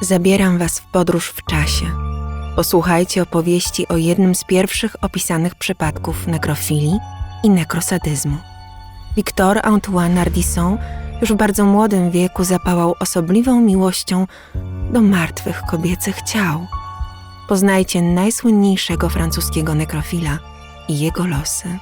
Zabieram Was w podróż w czasie. Posłuchajcie opowieści o jednym z pierwszych opisanych przypadków nekrofilii i nekrosadyzmu. Victor Antoine Ardisson już w bardzo młodym wieku zapałał osobliwą miłością do martwych kobiecych ciał. Poznajcie najsłynniejszego francuskiego nekrofila i jego losy.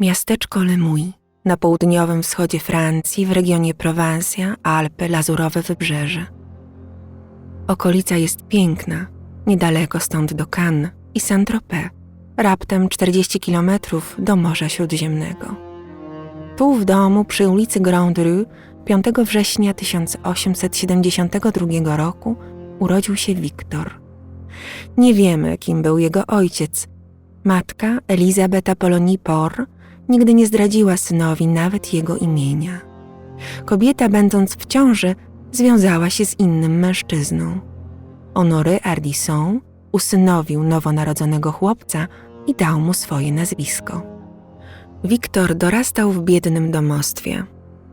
Miasteczko Lemuy na południowym wschodzie Francji w regionie Prowansja, Alpy, Lazurowe Wybrzeże. Okolica jest piękna, niedaleko stąd do Cannes i Saint-Tropez, raptem 40 kilometrów do Morza Śródziemnego. Tu w domu przy ulicy Grande Rue 5 września 1872 roku urodził się Wiktor. Nie wiemy, kim był jego ojciec. Matka, Elizabeta Polonie Por, nigdy nie zdradziła synowi nawet jego imienia. Kobieta, będąc w ciąży, związała się z innym mężczyzną. Honoré Ardisson usynowił nowonarodzonego chłopca i dał mu swoje nazwisko. Wiktor dorastał w biednym domostwie.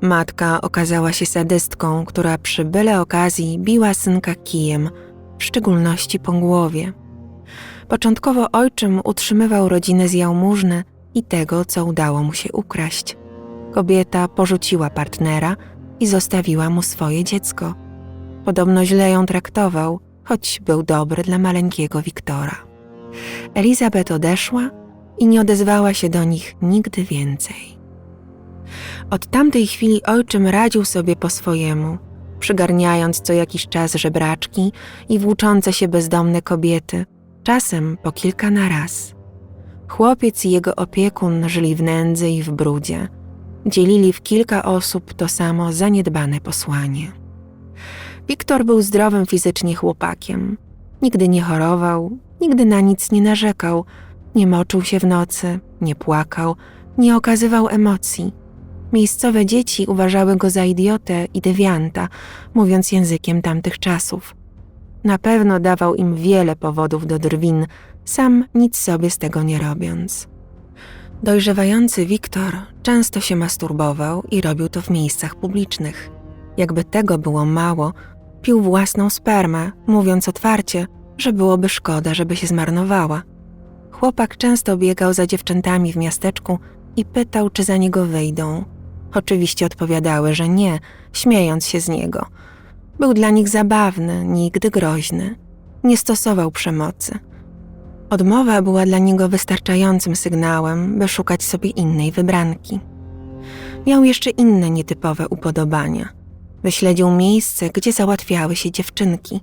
Matka okazała się sadystką, która przy byle okazji biła synka kijem, w szczególności po głowie. Początkowo ojczym utrzymywał rodzinę z jałmużny i tego, co udało mu się ukraść. Kobieta porzuciła partnera i zostawiła mu swoje dziecko. Podobno źle ją traktował, choć był dobry dla maleńkiego Wiktora. Elizabeth odeszła i nie odezwała się do nich nigdy więcej. Od tamtej chwili ojczym radził sobie po swojemu, przygarniając co jakiś czas żebraczki i włóczące się bezdomne kobiety, czasem po kilka na raz. Chłopiec i jego opiekun żyli w nędzy i w brudzie. Dzielili w kilka osób to samo zaniedbane posłanie. Wiktor był zdrowym fizycznie chłopakiem. Nigdy nie chorował, nigdy na nic nie narzekał, nie moczył się w nocy, nie płakał, nie okazywał emocji. Miejscowe dzieci uważały go za idiotę i dewianta, mówiąc językiem tamtych czasów. Na pewno dawał im wiele powodów do drwin, sam nic sobie z tego nie robiąc. Dojrzewający Wiktor często się masturbował i robił to w miejscach publicznych. Jakby tego było mało, pił własną spermę, mówiąc otwarcie, że byłoby szkoda, żeby się zmarnowała. Chłopak często biegał za dziewczętami w miasteczku i pytał, czy za niego wyjdą. Oczywiście odpowiadały, że nie, śmiejąc się z niego. Był dla nich zabawny, nigdy groźny. Nie stosował przemocy. Odmowa była dla niego wystarczającym sygnałem, by szukać sobie innej wybranki. Miał jeszcze inne nietypowe upodobania. Wyśledził miejsce, gdzie załatwiały się dziewczynki.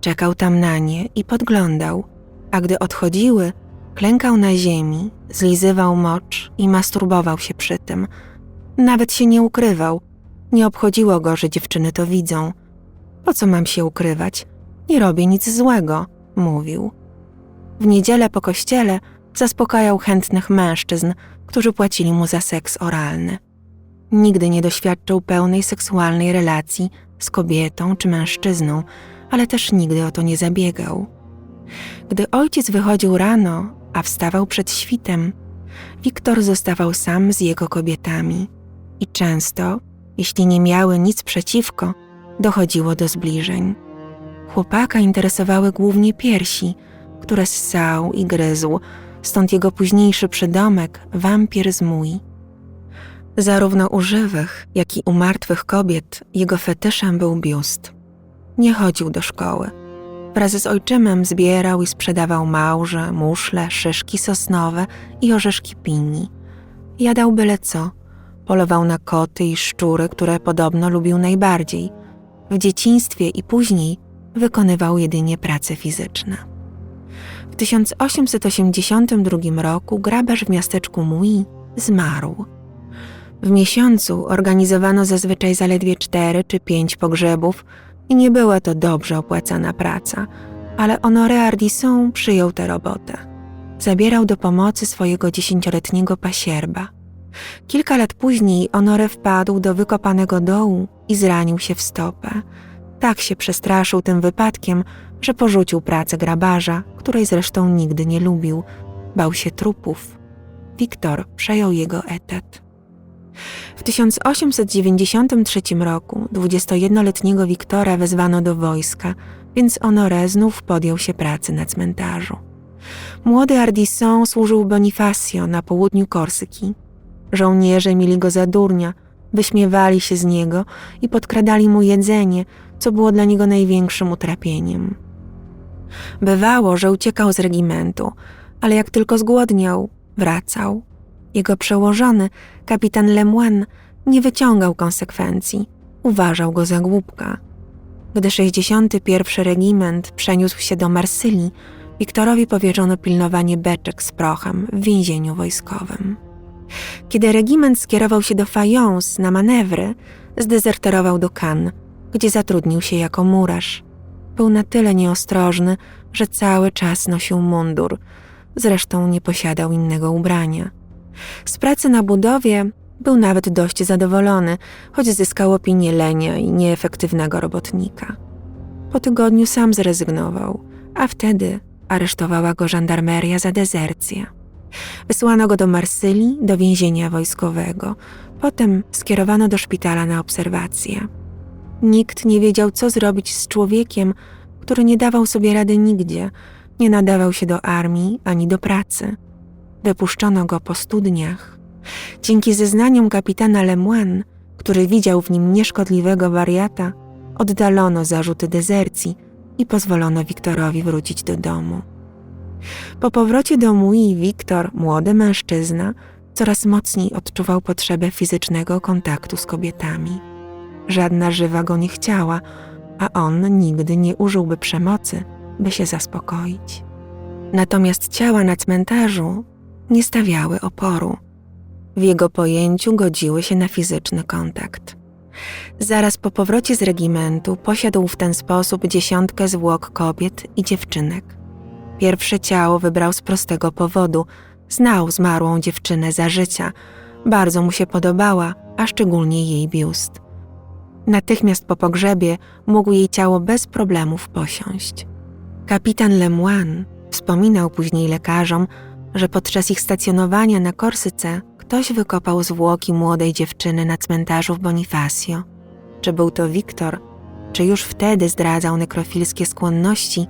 Czekał tam na nie i podglądał, a gdy odchodziły, klękał na ziemi, zlizywał mocz i masturbował się przy tym. Nawet się nie ukrywał. Nie obchodziło go, że dziewczyny to widzą. Po co mam się ukrywać? Nie robię nic złego, mówił. W niedzielę po kościele zaspokajał chętnych mężczyzn, którzy płacili mu za seks oralny. Nigdy nie doświadczył pełnej seksualnej relacji z kobietą czy mężczyzną, ale też nigdy o to nie zabiegał. Gdy ojciec wychodził rano, a wstawał przed świtem, Wiktor zostawał sam z jego kobietami i często, jeśli nie miały nic przeciwko, dochodziło do zbliżeń. Chłopaka interesowały głównie piersi, które ssał i gryzł, stąd jego późniejszy przydomek wampir z mój. Zarówno u żywych, jak i u martwych kobiet jego fetyszem był biust. Nie chodził do szkoły. Wraz z ojczymem zbierał i sprzedawał małże, muszle, szyszki sosnowe i orzeszki pini. Jadał byle co. Polował na koty i szczury, które podobno lubił najbardziej. W dzieciństwie i później wykonywał jedynie prace fizyczne. W 1882 roku grabarz w miasteczku Mui zmarł. W miesiącu organizowano zazwyczaj zaledwie cztery czy pięć pogrzebów i nie była to dobrze opłacana praca, ale Honoré Ardisson przyjął tę robotę. Zabierał do pomocy swojego dziesięcioletniego pasierba. Kilka lat później Honoré wpadł do wykopanego dołu i zranił się w stopę. Tak się przestraszył tym wypadkiem, że porzucił pracę grabarza, której zresztą nigdy nie lubił. Bał się trupów. Wiktor przejął jego etat. W 1893 roku 21-letniego Wiktora wezwano do wojska, więc Honoré znów podjął się pracy na cmentarzu. Młody Ardisson służył Bonifacio na południu Korsyki. Żołnierze mieli go za durnia, wyśmiewali się z niego i podkradali mu jedzenie, co było dla niego największym utrapieniem. Bywało, że uciekał z regimentu, ale jak tylko zgłodniał, wracał. Jego przełożony, kapitan Lemoine, nie wyciągał konsekwencji, uważał go za głupka. Gdy 61. regiment przeniósł się do Marsylii, Wiktorowi powierzono pilnowanie beczek z prochem w więzieniu wojskowym. Kiedy regiment skierował się do Fayence na manewry, zdezerterował do Cannes, gdzie zatrudnił się jako murarz. Był na tyle nieostrożny, że cały czas nosił mundur, zresztą nie posiadał innego ubrania. Z pracy na budowie był nawet dość zadowolony, choć zyskał opinię lenia i nieefektywnego robotnika. Po tygodniu sam zrezygnował, a wtedy aresztowała go żandarmeria za dezercję. Wysłano go do Marsylii, do więzienia wojskowego. Potem skierowano do szpitala na obserwację. Nikt nie wiedział, co zrobić z człowiekiem, który nie dawał sobie rady nigdzie, nie nadawał się do armii ani do pracy. Wypuszczono go po studniach. Dzięki zeznaniom kapitana Lemoine, który widział w nim nieszkodliwego wariata, oddalono zarzuty dezercji i pozwolono Wiktorowi wrócić do domu. Po powrocie do Mui Wiktor, młody mężczyzna, coraz mocniej odczuwał potrzebę fizycznego kontaktu z kobietami. Żadna żywa go nie chciała, a on nigdy nie użyłby przemocy, by się zaspokoić. Natomiast ciała na cmentarzu nie stawiały oporu. W jego pojęciu godziły się na fizyczny kontakt. Zaraz po powrocie z regimentu posiadł w ten sposób dziesiątkę zwłok kobiet i dziewczynek. Pierwsze ciało wybrał z prostego powodu. Znał zmarłą dziewczynę za życia. Bardzo mu się podobała, a szczególnie jej biust. Natychmiast po pogrzebie mógł jej ciało bez problemów posiąść. Kapitan Lemoine wspominał później lekarzom, że podczas ich stacjonowania na Korsyce ktoś wykopał zwłoki młodej dziewczyny na cmentarzu w Bonifacio. Czy był to Wiktor, czy już wtedy zdradzał nekrofilskie skłonności,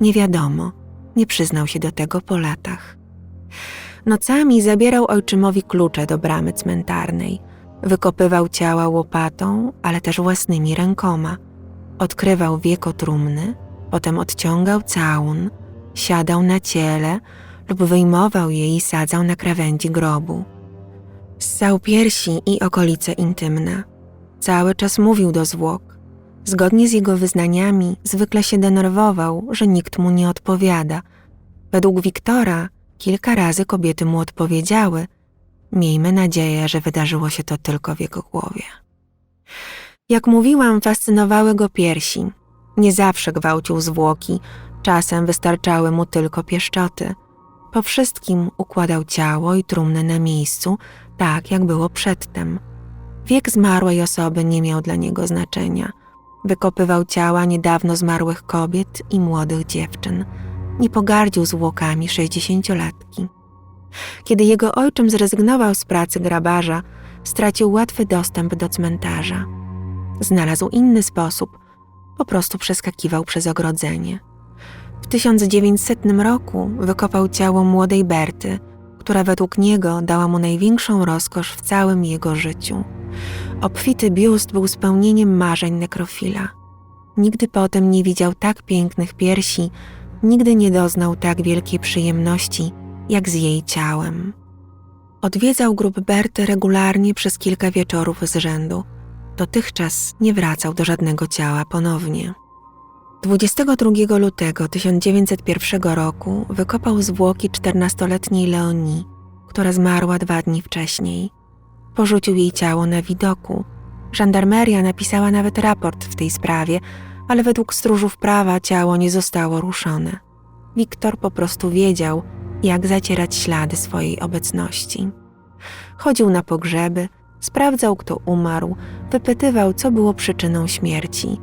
nie wiadomo nie przyznał się do tego po latach. Nocami zabierał ojczymowi klucze do bramy cmentarnej. Wykopywał ciała łopatą, ale też własnymi rękoma. Odkrywał wieko trumny, potem odciągał całun, siadał na ciele lub wyjmował je i sadzał na krawędzi grobu. Ssał piersi i okolice intymne. Cały czas mówił do zwłok. Zgodnie z jego wyznaniami, zwykle się denerwował, że nikt mu nie odpowiada. Według Wiktora kilka razy kobiety mu odpowiedziały. Miejmy nadzieję, że wydarzyło się to tylko w jego głowie. Jak mówiłam, fascynowały go piersi. Nie zawsze gwałcił zwłoki, czasem wystarczały mu tylko pieszczoty. Po wszystkim układał ciało i trumnę na miejscu, tak jak było przedtem. Wiek zmarłej osoby nie miał dla niego znaczenia – Wykopywał ciała niedawno zmarłych kobiet i młodych dziewczyn. Nie pogardził zwłokami sześćdziesięciolatki. Kiedy jego ojczym zrezygnował z pracy grabarza, stracił łatwy dostęp do cmentarza. Znalazł inny sposób, po prostu przeskakiwał przez ogrodzenie. W 1900 roku wykopał ciało młodej Berty, która według niego dała mu największą rozkosz w całym jego życiu. Obfity biust był spełnieniem marzeń nekrofila. Nigdy potem nie widział tak pięknych piersi, nigdy nie doznał tak wielkiej przyjemności, jak z jej ciałem. Odwiedzał grób Berty regularnie przez kilka wieczorów z rzędu. Dotychczas nie wracał do żadnego ciała ponownie. 22 lutego 1901 roku wykopał zwłoki 14-letniej Leonii, która zmarła dwa dni wcześniej. Porzucił jej ciało na widoku. Żandarmeria napisała nawet raport w tej sprawie, ale według stróżów prawa ciało nie zostało ruszone. Wiktor po prostu wiedział, jak zacierać ślady swojej obecności. Chodził na pogrzeby, sprawdzał, kto umarł, wypytywał, co było przyczyną śmierci.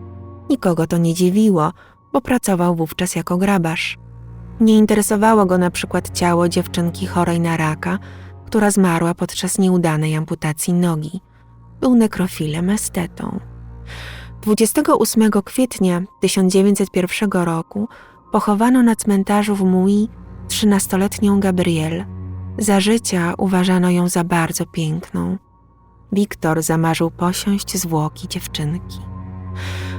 Nikogo to nie dziwiło, bo pracował wówczas jako grabarz. Nie interesowało go na przykład ciało dziewczynki chorej na raka, która zmarła podczas nieudanej amputacji nogi. Był nekrofilem estetą. 28 kwietnia 1901 roku pochowano na cmentarzu w Mui 13-letnią Gabrielle. Za życia uważano ją za bardzo piękną. Wiktor zamarzył posiąść zwłoki dziewczynki.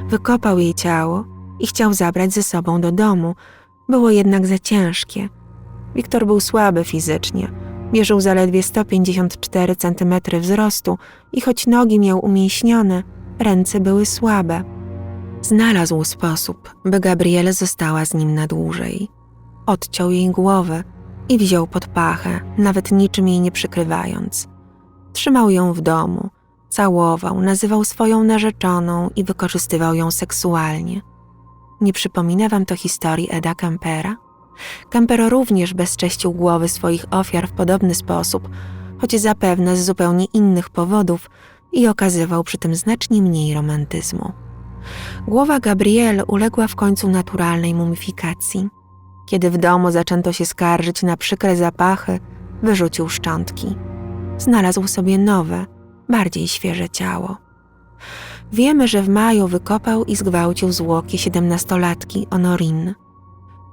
Wykopał jej ciało i chciał zabrać ze sobą do domu. Było jednak za ciężkie. Wiktor był słaby fizycznie. Mierzył zaledwie 154 cm wzrostu i choć nogi miał umięśnione, ręce były słabe. Znalazł sposób, by Gabriele została z nim na dłużej. Odciął jej głowę i wziął pod pachę, nawet niczym jej nie przykrywając. Trzymał ją w domu, całował, nazywał swoją narzeczoną i wykorzystywał ją seksualnie. Nie przypomina wam to historii Eda Kempera? Kempero również bezcześcił głowy swoich ofiar w podobny sposób, choć zapewne z zupełnie innych powodów i okazywał przy tym znacznie mniej romantyzmu. Głowa Gabrielle uległa w końcu naturalnej mumifikacji. Kiedy w domu zaczęto się skarżyć na przykre zapachy, wyrzucił szczątki. Znalazł sobie nowe, bardziej świeże ciało. Wiemy, że w maju wykopał i zgwałcił zwłoki siedemnastolatki Honorin.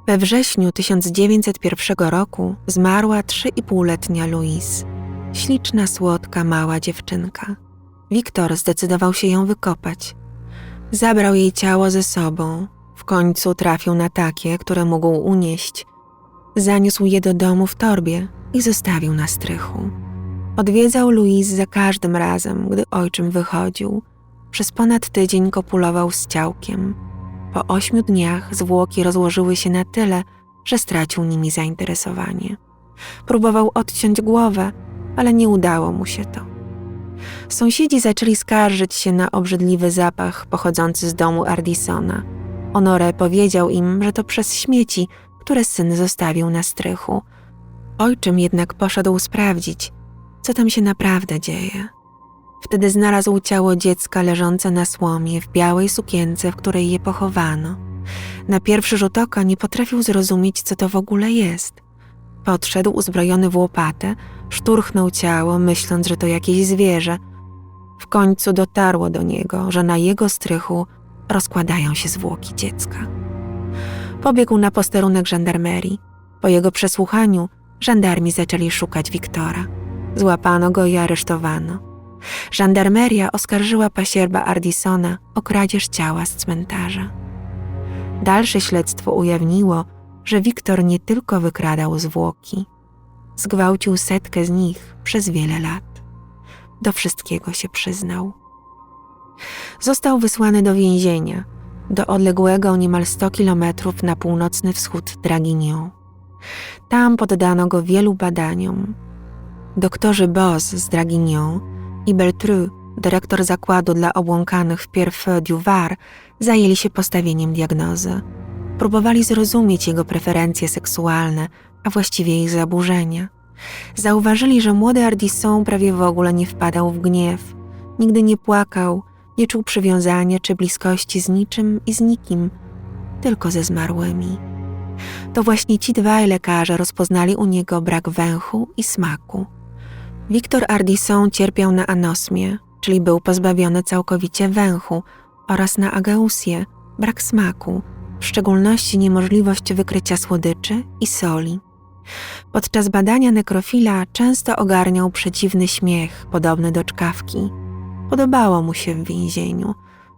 We wrześniu 1901 roku zmarła trzyipółletnia Louise. Śliczna, słodka, mała dziewczynka. Wiktor zdecydował się ją wykopać. Zabrał jej ciało ze sobą. W końcu trafił na takie, które mógł unieść. Zaniósł je do domu w torbie i zostawił na strychu. Odwiedzał Louise za każdym razem, gdy ojczym wychodził. Przez ponad tydzień kopulował z ciałkiem. Po ośmiu dniach zwłoki rozłożyły się na tyle, że stracił nimi zainteresowanie. Próbował odciąć głowę, ale nie udało mu się to. Sąsiedzi zaczęli skarżyć się na obrzydliwy zapach pochodzący z domu Ardisona. Honore powiedział im, że to przez śmieci, które syn zostawił na strychu. Ojczym jednak poszedł sprawdzić, co tam się naprawdę dzieje. Wtedy znalazł ciało dziecka leżące na słomie w białej sukience, w której je pochowano. Na pierwszy rzut oka nie potrafił zrozumieć, co to w ogóle jest. Podszedł uzbrojony w łopatę, szturchnął ciało, myśląc, że to jakieś zwierzę. W końcu dotarło do niego, że na jego strychu rozkładają się zwłoki dziecka. Pobiegł na posterunek żandarmerii. Po jego przesłuchaniu żandarmi zaczęli szukać Wiktora. Złapano go i aresztowano. Żandarmeria oskarżyła pasierba Ardisona o kradzież ciała z cmentarza. Dalsze śledztwo ujawniło, że Wiktor nie tylko wykradał zwłoki, zgwałcił setkę z nich przez wiele lat. Do wszystkiego się przyznał. Został wysłany do więzienia, do odległego niemal 100 kilometrów na północny wschód Draguignan. Tam poddano go wielu badaniom. Doktorzy Boz z Draguignan i Beltru, dyrektor zakładu dla obłąkanych w Pierre du Var, zajęli się postawieniem diagnozy. Próbowali zrozumieć jego preferencje seksualne, a właściwie ich zaburzenia. Zauważyli, że młody Ardisson prawie w ogóle nie wpadał w gniew, nigdy nie płakał, nie czuł przywiązania czy bliskości z niczym i z nikim, tylko ze zmarłymi. To właśnie ci dwaj lekarze rozpoznali u niego brak węchu i smaku. Wiktor Ardisson cierpiał na anosmię, czyli był pozbawiony całkowicie węchu oraz na ageusję, brak smaku, w szczególności niemożliwość wykrycia słodyczy i soli. Podczas badania nekrofila często ogarniał przeciwny śmiech, podobny do czkawki. Podobało mu się w więzieniu.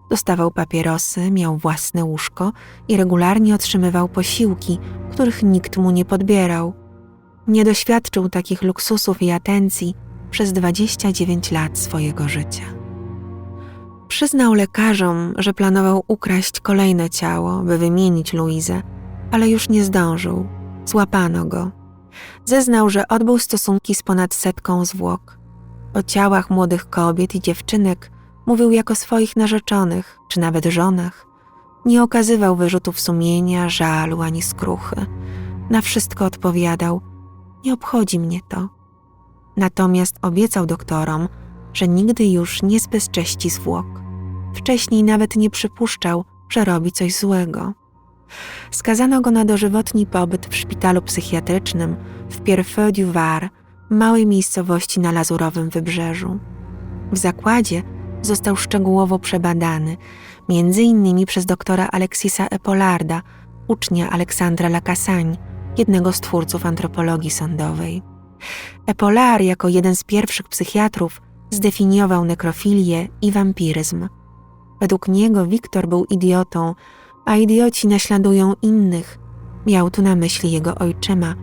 Dostawał papierosy, miał własne łóżko i regularnie otrzymywał posiłki, których nikt mu nie podbierał. Nie doświadczył takich luksusów i atencji przez 29 lat swojego życia. Przyznał lekarzom, że planował ukraść kolejne ciało, by wymienić Luizę, ale już nie zdążył. Złapano go. Zeznał, że odbył stosunki z ponad setką zwłok. O ciałach młodych kobiet i dziewczynek mówił jako swoich narzeczonych, czy nawet żonach. Nie okazywał wyrzutów sumienia, żalu ani skruchy. Na wszystko odpowiadał: Nie obchodzi mnie to. Natomiast obiecał doktorom, że nigdy już nie zbezcześci zwłok. Wcześniej nawet nie przypuszczał, że robi coś złego. Skazano go na dożywotni pobyt w szpitalu psychiatrycznym w Pierrefeu du Var, małej miejscowości na lazurowym wybrzeżu. W zakładzie został szczegółowo przebadany, między innymi przez doktora Alexisa Epolarda, ucznia Aleksandra Lacassagne, jednego z twórców antropologii sądowej. Epolar jako jeden z pierwszych psychiatrów zdefiniował nekrofilię i wampiryzm. Według niego Wiktor był idiotą, a idioci naśladują innych. Miał tu na myśli jego ojczyma,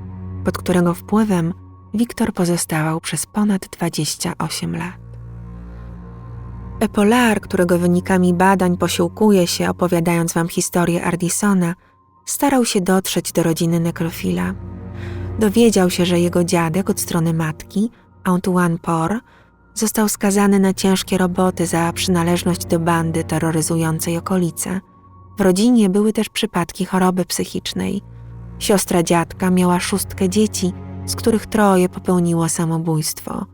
pod którego wpływem Wiktor pozostawał przez ponad 28 lat. Epolar, którego wynikami badań posiłkuje się opowiadając wam historię Ardisona, starał się dotrzeć do rodziny nekrofila. Dowiedział się, że jego dziadek od strony matki, Antoine Por, został skazany na ciężkie roboty za przynależność do bandy terroryzującej okolice. W rodzinie były też przypadki choroby psychicznej. Siostra dziadka miała szóstkę dzieci, z których troje popełniło samobójstwo.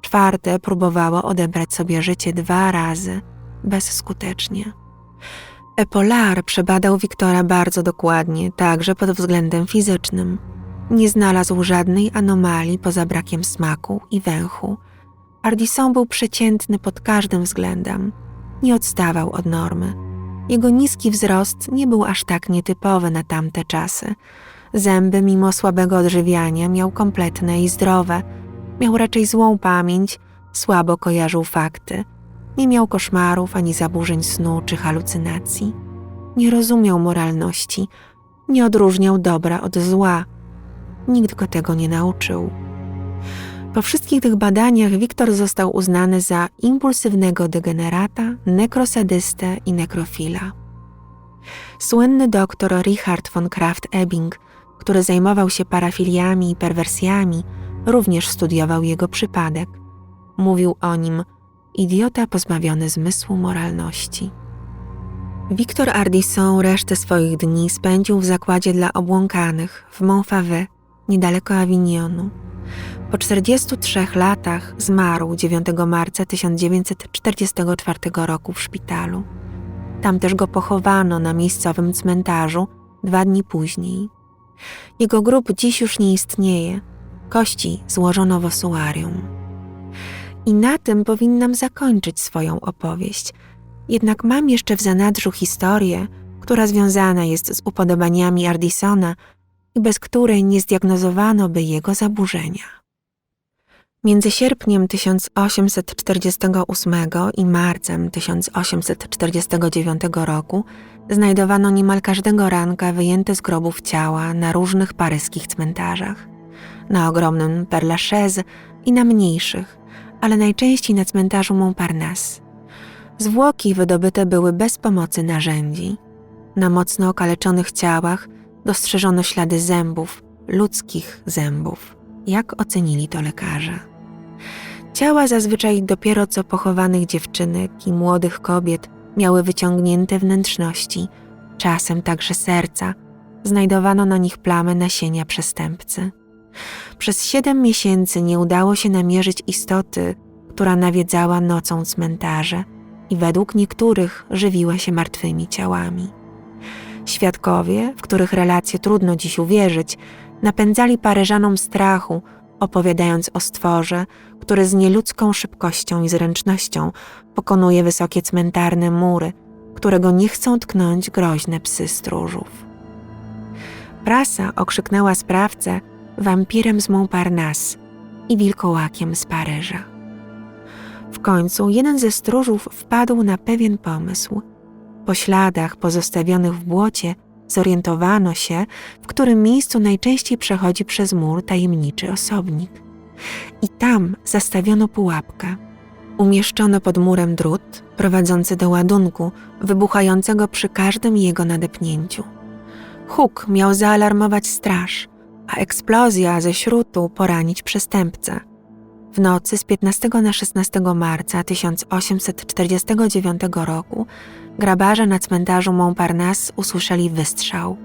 Czwarte próbowało odebrać sobie życie dwa razy, bezskutecznie. Epolar przebadał Wiktora bardzo dokładnie, także pod względem fizycznym. Nie znalazł żadnej anomalii poza brakiem smaku i węchu. Ardisson był przeciętny pod każdym względem. Nie odstawał od normy. Jego niski wzrost nie był aż tak nietypowy na tamte czasy. Zęby, mimo słabego odżywiania, miał kompletne i zdrowe. Miał raczej złą pamięć, słabo kojarzył fakty. Nie miał koszmarów ani zaburzeń snu czy halucynacji. Nie rozumiał moralności, nie odróżniał dobra od zła. Nikt go tego nie nauczył. Po wszystkich tych badaniach Wiktor został uznany za impulsywnego degenerata, nekrosadystę i nekrofila. Słynny doktor Richard von Kraft-Ebing, który zajmował się parafiliami i perwersjami, również studiował jego przypadek. Mówił o nim idiota pozbawiony zmysłu moralności. Wiktor Ardisson resztę swoich dni spędził w zakładzie dla obłąkanych w Montfavet, niedaleko Avignonu. Po 43 latach zmarł 9 marca 1944 roku w szpitalu. Tam też go pochowano na miejscowym cmentarzu dwa dni później. Jego grób dziś już nie istnieje. Kości złożono w osuarium. I na tym powinnam zakończyć swoją opowieść. Jednak mam jeszcze w zanadrzu historię, która związana jest z upodobaniami Ardisona i bez której nie zdiagnozowano by jego zaburzenia. Między sierpniem 1848 i marcem 1849 roku znajdowano niemal każdego ranka wyjęte z grobów ciała na różnych paryskich cmentarzach. Na ogromnym Père Lachaise i na mniejszych, ale najczęściej na cmentarzu Montparnasse. Zwłoki wydobyte były bez pomocy narzędzi. Na mocno okaleczonych ciałach dostrzeżono ślady zębów, ludzkich zębów. Jak ocenili to lekarze? Ciała zazwyczaj dopiero co pochowanych dziewczynek i młodych kobiet miały wyciągnięte wnętrzności, czasem także serca. Znajdowano na nich plamy nasienia przestępcy. Przez siedem miesięcy nie udało się namierzyć istoty, która nawiedzała nocą cmentarze i według niektórych żywiła się martwymi ciałami. Świadkowie, w których relacje trudno dziś uwierzyć, napędzali Paryżanom strachu, opowiadając o stworze, który z nieludzką szybkością i zręcznością pokonuje wysokie cmentarne mury, którego nie chcą tknąć groźne psy stróżów. Prasa okrzyknęła sprawcę wampirem z Montparnasse i wilkołakiem z Paryża. W końcu jeden ze stróżów wpadł na pewien pomysł. Po śladach pozostawionych w błocie zorientowano się, w którym miejscu najczęściej przechodzi przez mur tajemniczy osobnik. I tam zastawiono pułapkę. Umieszczono pod murem drut prowadzący do ładunku, wybuchającego przy każdym jego nadepnięciu. Huk miał zaalarmować straż, a eksplozja ze śrutu poranić przestępcę. W nocy z 15 na 16 marca 1849 roku grabarze na cmentarzu Montparnasse usłyszeli wystrzał.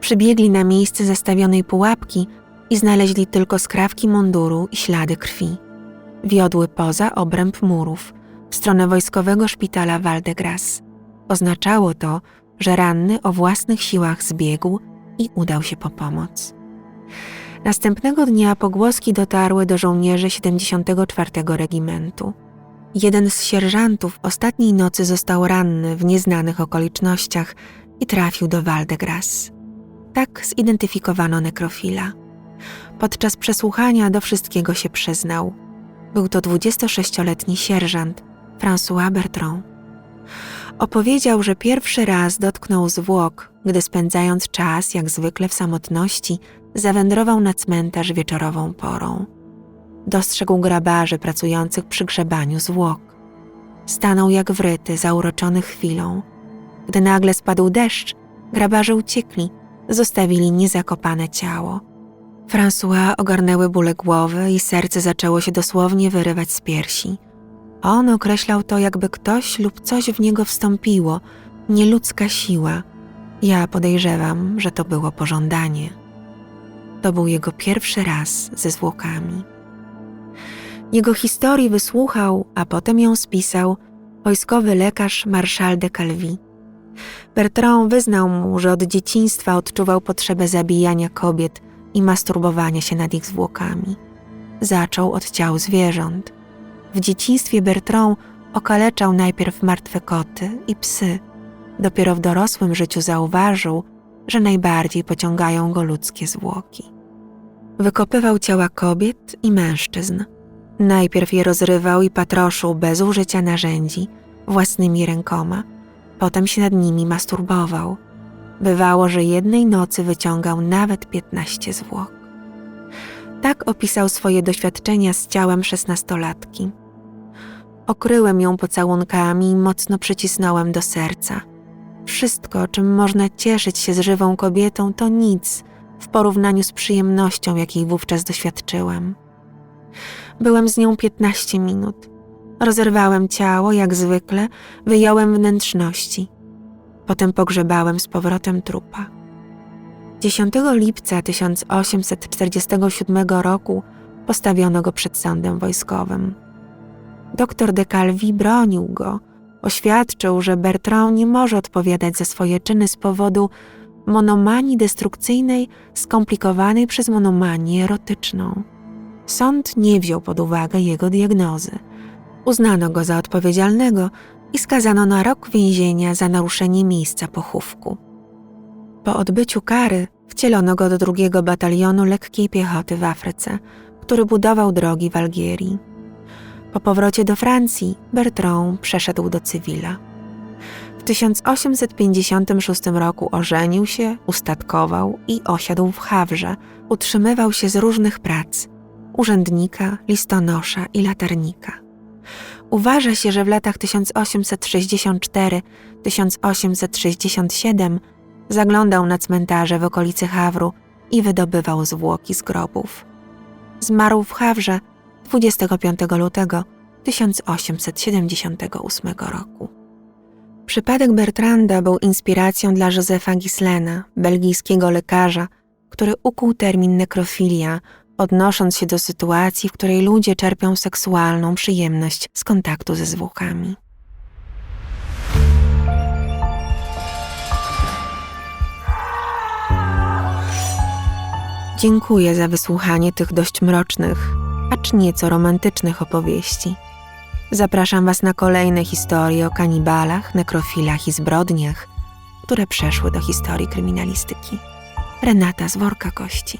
Przybiegli na miejsce zastawionej pułapki i znaleźli tylko skrawki munduru i ślady krwi. Wiodły poza obręb murów, w stronę wojskowego szpitala Val de Grace. Oznaczało to, że ranny o własnych siłach zbiegł i udał się po pomoc. Następnego dnia pogłoski dotarły do żołnierzy 74 regimentu. Jeden z sierżantów ostatniej nocy został ranny w nieznanych okolicznościach i trafił do Waldegras. Tak zidentyfikowano nekrofila. Podczas przesłuchania do wszystkiego się przyznał. Był to 26-letni sierżant François Bertrand. Opowiedział, że pierwszy raz dotknął zwłok, gdy spędzając czas, jak zwykle w samotności, zawędrował na cmentarz wieczorową porą. Dostrzegł grabarzy pracujących przy grzebaniu zwłok. Stanął jak wryty, zauroczony chwilą. Gdy nagle spadł deszcz, grabarze uciekli, zostawili niezakopane ciało. François ogarnęły bóle głowy i serce zaczęło się dosłownie wyrywać z piersi. On określał to, jakby ktoś lub coś w niego wstąpiło, nieludzka siła. Ja podejrzewam, że to było pożądanie. To był jego pierwszy raz ze zwłokami. Jego historii wysłuchał, a potem ją spisał wojskowy lekarz Marszal de Calvi. Bertrand wyznał mu, że od dzieciństwa odczuwał potrzebę zabijania kobiet i masturbowania się nad ich zwłokami. Zaczął od ciał zwierząt. W dzieciństwie Bertrand okaleczał najpierw martwe koty i psy. Dopiero w dorosłym życiu zauważył, że najbardziej pociągają go ludzkie zwłoki. Wykopywał ciała kobiet i mężczyzn. Najpierw je rozrywał i patroszył bez użycia narzędzi, własnymi rękoma. Potem się nad nimi masturbował. Bywało, że jednej nocy wyciągał nawet piętnaście zwłok. Tak opisał swoje doświadczenia z ciałem szesnastolatki. Okryłem ją pocałunkami i mocno przycisnąłem do serca. Wszystko, czym można cieszyć się z żywą kobietą, to nic w porównaniu z przyjemnością, jakiej wówczas doświadczyłem. Byłem z nią piętnaście minut. Rozerwałem ciało, jak zwykle, wyjąłem wnętrzności. Potem pogrzebałem z powrotem trupa. 10 lipca 1847 roku postawiono go przed sądem wojskowym. Doktor de Calvi bronił go, oświadczył, że Bertrand nie może odpowiadać za swoje czyny z powodu monomanii destrukcyjnej skomplikowanej przez monomanię erotyczną. Sąd nie wziął pod uwagę jego diagnozy. Uznano go za odpowiedzialnego i skazano na rok więzienia za naruszenie miejsca pochówku. Po odbyciu kary wcielono go do drugiego batalionu lekkiej piechoty w Afryce, który budował drogi w Algierii. Po powrocie do Francji Bertrand przeszedł do cywila. W 1856 roku ożenił się, ustatkował i osiadł w Hawrze. Utrzymywał się z różnych prac urzędnika, listonosza i latarnika. Uważa się, że w latach 1864-1867 zaglądał na cmentarze w okolicy Hawru i wydobywał zwłoki z grobów. Zmarł w Hawrze 25 lutego 1878 roku. Przypadek Bertranda był inspiracją dla Józefa Gislena, belgijskiego lekarza, który ukuł termin nekrofilia, odnosząc się do sytuacji, w której ludzie czerpią seksualną przyjemność z kontaktu ze zwłokami. Dziękuję za wysłuchanie tych dość mrocznych, nieco romantycznych opowieści. Zapraszam Was na kolejne historie o kanibalach, nekrofilach i zbrodniach, które przeszły do historii kryminalistyki. Renata z worka kości.